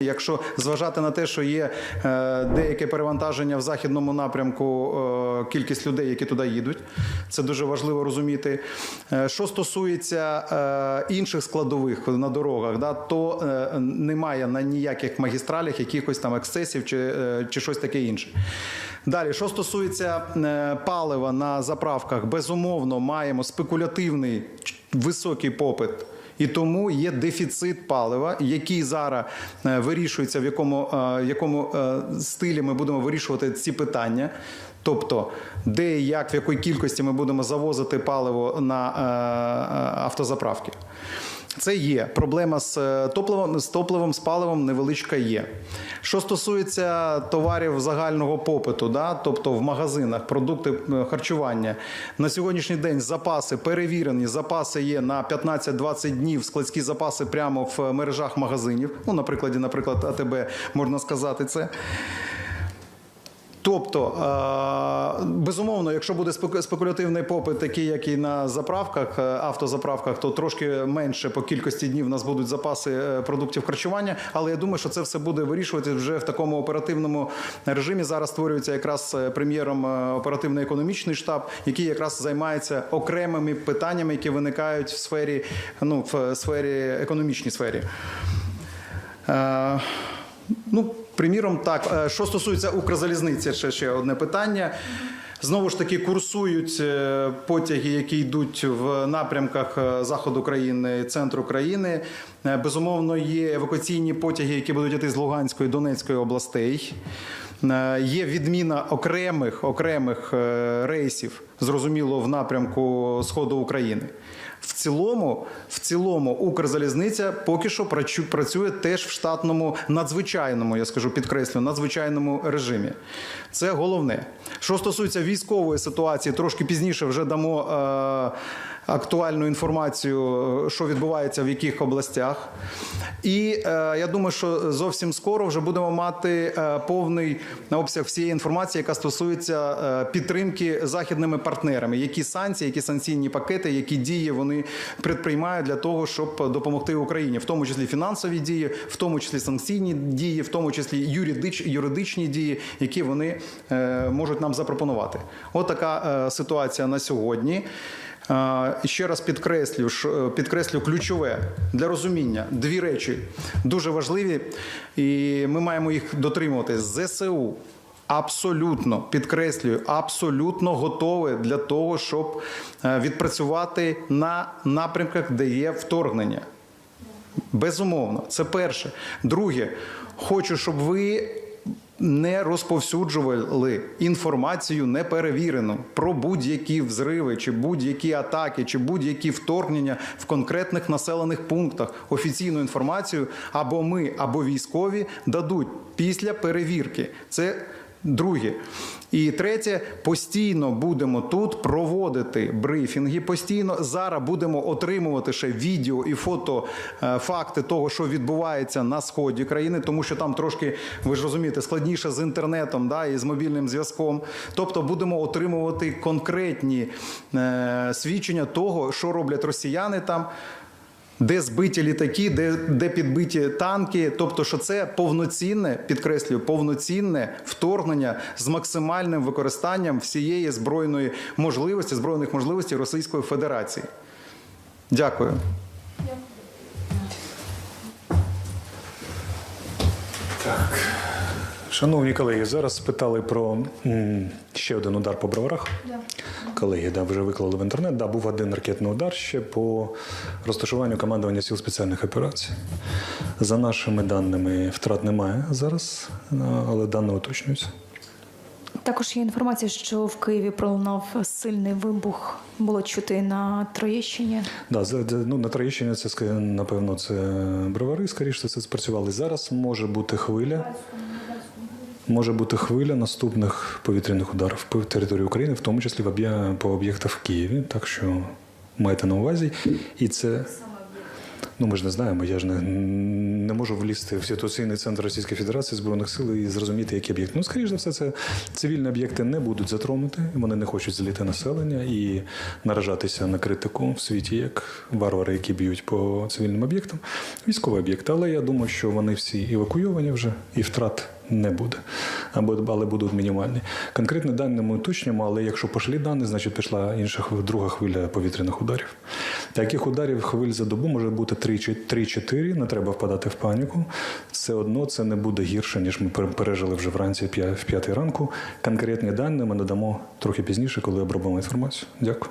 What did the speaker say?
Якщо зважати на те, що є е, деяке перевантаження в західному напрямку, е, кількість людей, які туди їдуть, це дуже важливо розуміти. Е, що стосується інших складових на дорогах, то немає на ніяких магістралях якихось там ексцесів чи, чи щось таке інше. Далі, що стосується палива на заправках, безумовно, маємо спекулятивний високий попит. І тому є дефіцит палива, який зараз е, вирішується, в якому, е, в якому е, стилі ми будемо вирішувати ці питання. Тобто, де і як, в якій кількості ми будемо завозити паливо на автозаправки. Це є проблема з е, топливом, з топливом, з паливом невеличка є. Що стосується товарів загального попиту, да, тобто в магазинах, продукти е, харчування, на сьогоднішній день запаси перевірені, запаси є на 15-20 днів, складські запаси прямо в мережах магазинів. Ну, на прикладі, наприклад, АТБ можна сказати це. Тобто, е, безумовно, якщо буде спеку- спекулятивний попит, такий, як і на заправках, е, автозаправках, то трошки менше по кількості днів у нас будуть запаси е, продуктів харчування. Але я думаю, що це все буде вирішувати вже в такому оперативному режимі. Зараз створюється якраз прем'єром оперативно-економічний штаб, який якраз займається окремими питаннями, які виникають в сфері, ну в сфері економічній сфері. Ну, приміром, так. Е, Що стосується Укрзалізниці, ще, ще одне питання. Знову ж таки, курсують е, потяги, які йдуть в напрямках е, заходу країни, центру країни. Безумовно, є евакуаційні потяги, які будуть йти з Луганської Донецької областей. Є відміна окремих окремих рейсів, зрозуміло, в напрямку сходу України. В цілому, в цілому, Укрзалізниця поки що працю- працює теж в штатному надзвичайному, я скажу, підкреслю, надзвичайному режимі. Це головне. Що стосується військової ситуації, трошки пізніше вже дамо е, актуальну інформацію, е, що відбувається в яких областях. І е, я думаю, що зовсім скоро вже будемо мати е, повний обсяг всієї інформації, яка стосується е, підтримки західними партнерами, які санкції, які санкційні пакети, які дії вони предприймають для того, щоб допомогти Україні, в тому числі фінансові дії, в тому числі санкційні дії, в тому числі юридич, юридичні дії, які вони е, можуть нам запропонувати. От така е, ситуація на сьогодні. Е, Ще раз підкреслю, підкреслю ключове для розуміння. Дві речі дуже важливі, і ми маємо їх дотримувати. ЗСУ абсолютно підкреслюю, абсолютно готове для того, щоб е, відпрацювати на напрямках, де є вторгнення. Безумовно, це перше. Друге, хочу, щоб ви не розповсюджували інформацію неперевірену про будь-які взриви, чи будь-які атаки, чи будь-які вторгнення в конкретних населених пунктах. Офіційну інформацію або ми, або військові дадуть після перевірки. Це Друге. І третє, постійно будемо тут проводити брифінги. Постійно зараз будемо отримувати ще відео і фото е, факти того, що відбувається на сході країни, тому що там трошки, ви ж розумієте, складніше з інтернетом да, і з мобільним зв'язком. Тобто будемо отримувати конкретні е, свідчення того, що роблять росіяни там. Де збиті літаки, де, де підбиті танки, тобто, що це повноцінне, підкреслюю, повноцінне вторгнення з максимальним використанням всієї збройної можливості, збройних можливостей Російської Федерації. Дякую. Шановні колеги, зараз спитали про м, ще один удар по броварах. Колеги, да, вже виклали в інтернет. Да, був один ракетний удар ще по розташуванню командування сил спеціальних операцій. За нашими даними, втрат немає зараз, але дані уточнюються. Також є інформація, що в Києві пролунав сильний вибух. Було чути на Троєщині. Да, ну, на Троєщині це напевно це бровари, скоріше це спрацювали. Зараз може бути хвиля. Може бути хвиля наступних повітряних ударів по території України, в тому числі в по об'єктах в Києві. Так що майте на увазі. І це Ну, ми ж не знаємо, я ж не, не можу влізти в ситуаційний центр Російської Федерації Збройних сил і зрозуміти, які об'єкти. Ну, скоріш за все, це цивільні об'єкти не будуть затронути, вони не хочуть зліти населення і наражатися на критику в світі, як варвари, які б'ють по цивільним об'єктам. Військові об'єкти. Але я думаю, що вони всі евакуйовані вже і втрат не буде, або але будуть мінімальні. Конкретні дані ми уточнюємо, але якщо пішли дані, значить пішла інша друга хвиля повітряних ударів. Таких ударів хвиль за добу може бути 3-4, не треба впадати в паніку. Все одно це не буде гірше, ніж ми пережили вже вранці в п'ятій ранку. Конкретні дані ми надамо трохи пізніше, коли обробимо інформацію. Дякую.